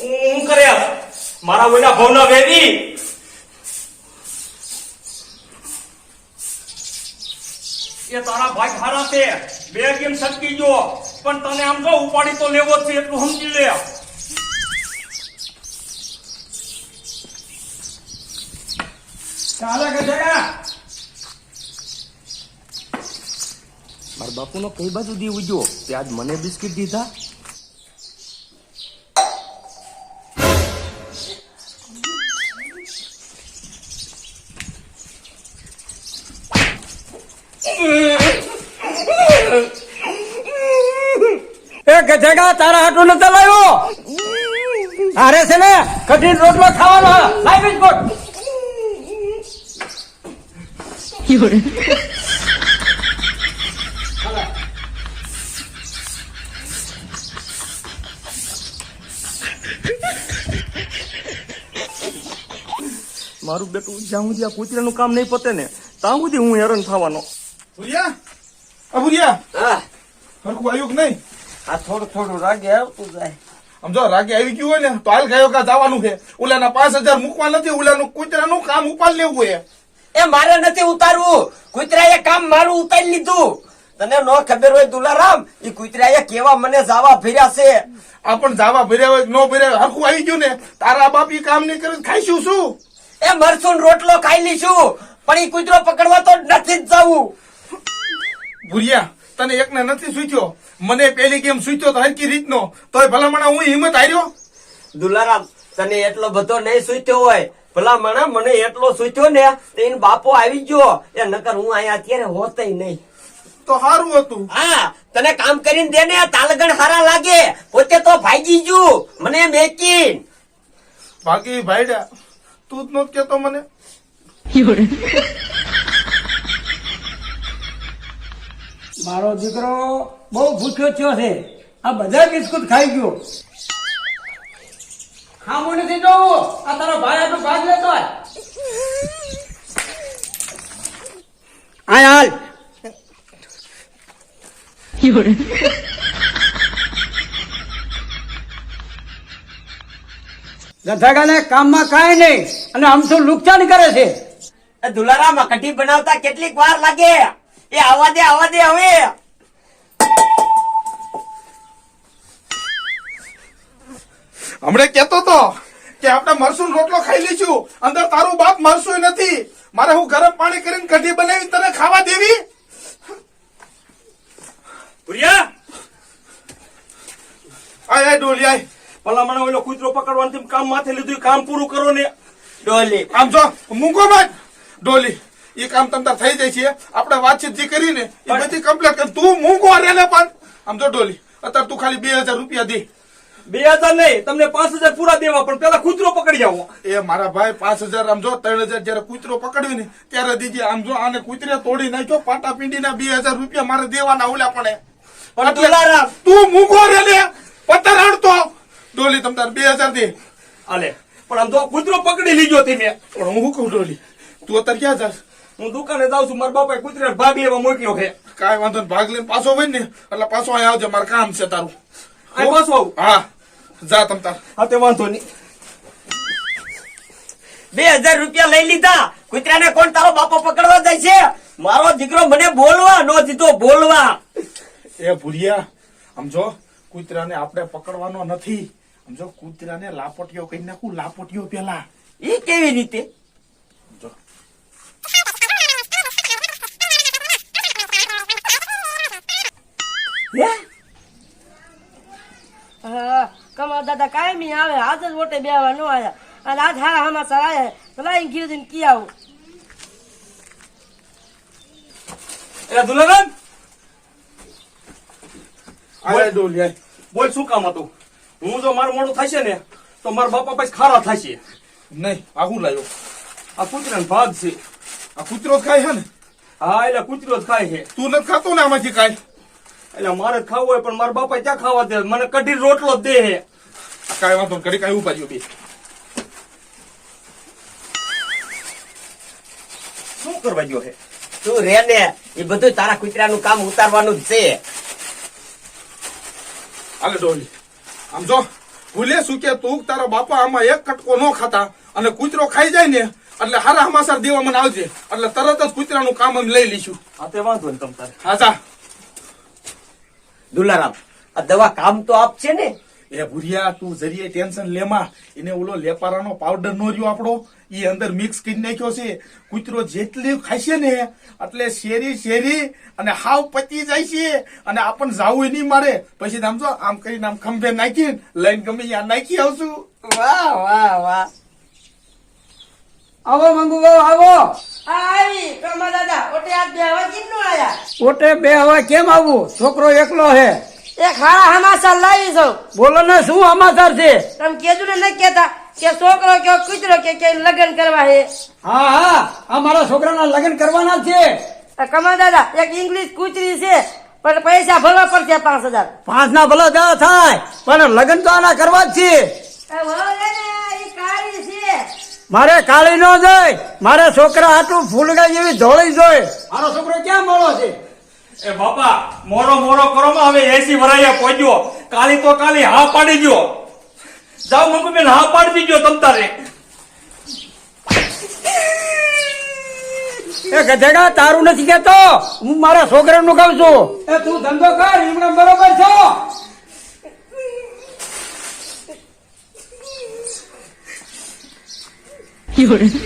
હું કરે મારા ઓલા ભાવના વેરી એ તારા ભાઈ હારા છે. બે કેમ સટકી જો પણ તને આમ જો ઉપાડી તો લેવો જ છે, એટલું સમજી લે. ચાલે જગા મારા બાપુનો કઈ બાજુ દી ઉજ્યો તે આજ મને બિસ્કિટ દીધા? એ ગધેડા, તારા હાટું નતો લાવ્યો? અરે છે ને કઠિન રોટલો ખાવાનો લાઈ બિસ્કુટ. મારું બેટું જ્યાં સુધી આ કૂતરાનું કામ નહીં પતે ને, ત્યાં સુધી હું હેરાન થવાનો. ભુરિયા? આ ભુરિયા? હા. હરખું આવ્યું કે નહીં? આ થોડું થોડું રાગે આવતું જાય. આમ જો રાગે આવી ગયું હોય ને તો હાલ ગયો કા જવાનું છે. ઓલાના પાંચ હજાર મૂકવા નથી ઓલાનું કૂતરાનું કામ ઉપાડ લેવું હોય એ મારે નથી ઉતારવું. કુતરાએ કામ મારું ઉતારી લીધું. તને નો ખબર હોય દુલારામ એ કુતરાએ કેવા મને જાવા ફેર્યા છે? આ પણ જાવા ફેર્યા હોય નો ફેર્યા હરખું આવી ગયું ને તારા બાપ એ કામ નહીં કરે ખાઈશું શું? એ મરસું રોટલો ખાઈ લઈશું પણ એ કૂતરો પકડવા તો નથી જ જવું. ભુરિયા તને એકને નથી સૂચ્યો મને પેલી ગેમ સૂચ્યો તો હરકી રીતનો. તોય ભલામણા હું હિંમત હાર્યો? દુલારામ તને એટલો બધો નહીં સૂચ્યો હોય. ભલા મને મને એટલો સૂચ્યો ને તો એને બાપો આવી ગયો. એ નકર હું અહીંયા અત્યારે હોતય નહીં. તો સારું હતું. હા તને કામ કરીને દે ને તાલગણ સારા લાગે. પોતે તો ભાગી ગયું. મને મેકીન. બાકી ભાઈડા. તું જ નહોત કેતો મને. મારો દીકરો બહુ ભૂખ્યો થયો છે. આ બધા બિસ્કુટ ખાઈ ગયો. ખામું નથી જોવું. આ તારો ભાઈ આટલું ભાગ લેતો હાલ. હાલ કામમાં કાંઈ નહીં. અને આમ તો નુકસાન કરે છે. એ દુલારામ કઢી બનાવતા કેટલીક વાર લાગે. એ આવા દે આવા દે હવે. હમણે કેતો તો કે આપણે મરસું રોટલો ખાઈ લઈશું. અંદર તારું બાપ મરસું નથી. મારે હું ગરમ પાણી કરીને કઢી બનાવી તને ખાવા દેવી? ભુરિયા! આય આય ડોલી આય. ભલામણ ઓલો કૂતરો પકડવાનું કામ માથે લીધું કામ પૂરું કરો ને. ડોલી. આમ જો મૂકો મત ડોલી એ કામ તમતા થઈ જાય છે. આપણે વાતચીત જે કરીને એ બધી કમ્પ્લેટ કર. તું મૂકો રે ને પણ. આમ જો ડોલી અત્યારે તું ખાલી બે હજાર રૂપિયા દે. બે હજાર નહીં તમને પાંચ હજાર પૂરા દેવા પણ પેલા કૂતરો પકડી જાઓ એ મારા ભાઈ પાંચ હજાર આમ જો ત્રણ હજાર જયારે કૂતરો પકડ્યું ને ત્યારે દીજે આમ જો આને કૂતરે તોડી નાખ્યો પાટા પિંડીના બે હજાર રૂપિયા મારે દેવાના ઓલા પણ તું મૂકો રે લે પત્તર હડતો. ડોલી તમ તાર બે હજાર દે. આલે પણ આમ તો કૂતરો પકડી લીધો તમે પણ હું કહું ડોલી તું અત્યારે ક્યાં જાસ હું દુકાને જાઉં છું મારા બાપા કૂતરાને ભાગ લેવા મોકલ્યો છે. કાંઈ વાંધો નહીં ભાગ લઈને પાછો હોય ને એટલે પાછો અહીંયા આવજો મારે કામ છે તારું. અહીં પાછો આવું? હા. જા તમ તાર. હા તે વાંધો નહીં. બે હજાર રૂપિયા લઈ લીધા. કુતરાને કોણ તારો બાપો પકડવા જાય છે? મારો દીકરો મને બોલવા નો દીધો બોલવા. એ ભૂરિયા સમજો કૂતરાને આપણે પકડવાનો નથી. સમજો કુતરાને લાપોટીઓ કહી નાખું લાપોટીઓ પેલા. એ કેવી રીતે? જો. કમા દાદા કાયમી આવે આજ જ વોટે બેવા ન આયા અને આજ હા હમાસર આયા ભલાઈ ગયું ને કી આવું. એટલે દુલારામ આય ડોલી બોલ શું કામ હતું? હું જો મારું મોડું થશે ને તો મારા બાપા પછી ખારા થશે. નહીં આ લાયો? આ કૂતરાનો ભાગ છે. આ કૂતરો જ ખાય છે ને? હા એટલે કૂતરો જ ખાય છે. તું નથી ખાતો ને આમાંથી કાંઈ? એટલે મારે ખાવું હોય પણ મારા બાપા ક્યાં ખાવા દે? મને કઢી રોટલો દે કાંઈ વાંધો કઢી કાંઈ ઊભા રહ્યો શું કરવા ગયો હે? તું રે ને એ બધું તારા કૂતરાનું કામ ઉતારવાનું જ છે. હાલે ડોલી આમ જો ભૂલે શું કે તું તારા બાપા આમાં એક કટકો ન ખાતા અને કૂતરો ખાઈ જાય ને એટલે હારા હમાસાર દેવા મને આવજે. એટલે તરત જ કૂતરાનું કામ અમે લઈ લઈશું. આ તે વાંધો ને તમ તારે. હા જા. દુલારામ આ દવા કામ તો આપશે ને? એ ભુરિયા તું જરીએ ટેન્શન લેમાં એને ઓલો લેપારાનો પાવડર નો રહ્યો આપણો. એ અંદર મિક્સ કરી નાખ્યો છે. કૂતરો જેટલી ખાશે ને એટલે શેરી શેરી અને હાવ પચી જાય છે. અને આપણ જાવું નહીં મારે. પછી આમ જો આમ કરીને આમ ખંભે નાખીને લઈને ગમે ત્યાં નાખી આવશું. વાહ વાહ વાહ. આવો મંગુ બાબુ આવો. આવી. કમા દાદા ઓટે આજ બે હવે કેમ નો આયા? ઓટે બે હવા કેમ આવું? છોકરો એકલો હે. એક હારા હમાસર લાવી છો. બોલો ને શું હમાસર છે? તમે કેજો ને ન કેતા કે છોકરો કે કૂતરો કે કે લગ્ન કરવા હે. હા હા અમારા છોકરાના લગ્ન કરવાના છે. કમા દાદા એક ઇંગ્લિશ કૂતરી છે પણ પૈસા ભરવા પડશે પાંચ હજાર. પાંચ ના ભલો થાય પણ લગ્ન તો આના કરવા જ છે. મારે કાળી નો જોઈ મારે છોકરા આટલું ફૂલડા જેવી ધોળી જોઈ. મારો છોકરો ક્યાં મળો છે? એ બાપા મોરો મોરો કરો માં હવે એસી વરાયા પહોંચ્યો. કાલી તો કાલી હા પાડી ગયો. જાવ મંગુ બેન હા પાડી દીજો તમ તારે. એ ગધેડા તારું નથી કેતો હું મારા છોકરાનું કહું છું. એ તું ધંધો કર એમને બરોબર છો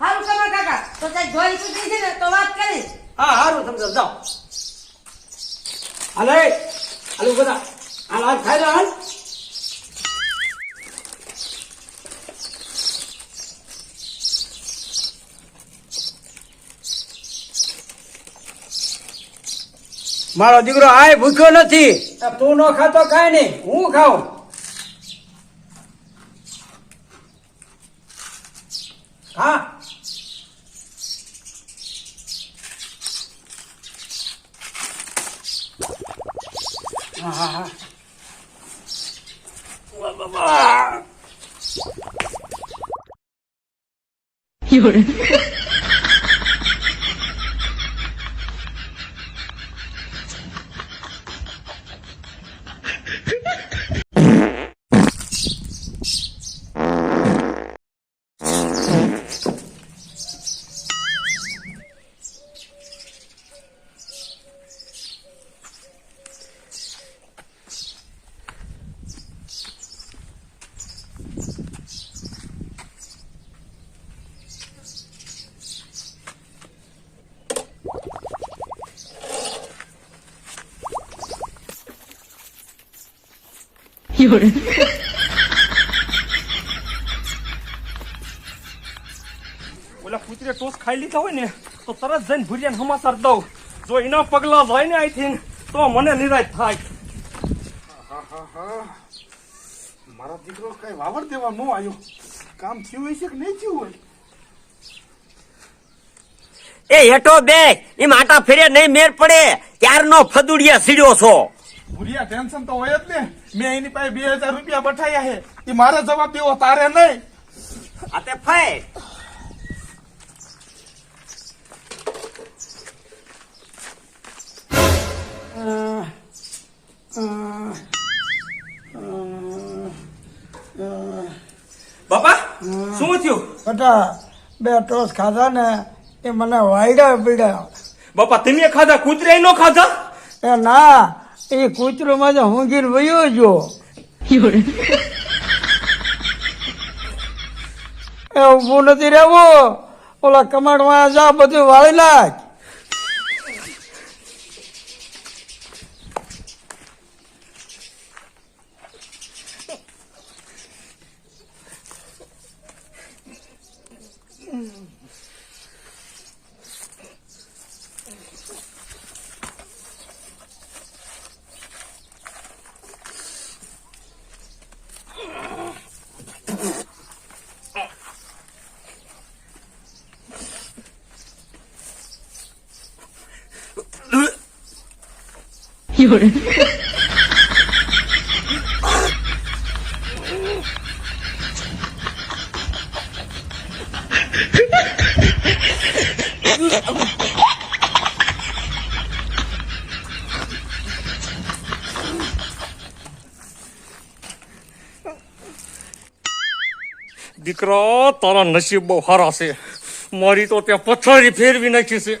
હારું કાકા તો તે જોઈ કૂતરી છે ને તો વાત કરીશ હા હારું સમજો જાઓ. હાલે હાલો બધા હાલ હાલ ખાઈ લો હાલ. મારો દીકરો આય ભૂખ્યો નથી. તું નો ખાતો કાંઈ નહીં હું ખાઉં. હા? હા હા હા ઓલા કૂતરે ટોસ ખાઈ લીધા હોય ને તો તરત જઈને ભૂરિયાને સમાચાર દઉં. જો એના પગલા જાય ને અહીંથી તો મને નિરાશ થાય. મારા દીકરો કઈ વાવર દેવા ન આવ્યો. કામ થયું હોય છે કે નહીં થયું હોય? એ હેઠો બે એમ માટા ફેરે નહીં મેર પડે. ક્યારનો ફદુડિયા સીડ્યો છો? ભૂરિયા ટેન્શન તો હોય જ ને. મેં એની પાસે બે હજાર રૂપિયા બઠાયા છે. એ મારે જવાબ દેવો તારે નહીં. ફાય બાપા શું થયું? બટા બે ટોસ ખાધા ને એ મને વાયડા પીડ્યા. બાપા તમે ખાધા કૂતરે નો ખાધા? એ ના એ કૂતરો માં હોંગીર વયો જો એ ઊભું નથી રહેવું. ઓલા કમાડમાં જા બધું વાળી નાખ. 有人。દીકરા, તારા નસીબ બહુ સારા છે મારી તો ત્યાં પથ્થરી ફેરવી નાખી છે